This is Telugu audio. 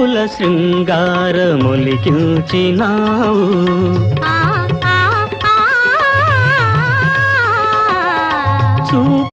కుల ముకుల శృంగారములికించినావు చూ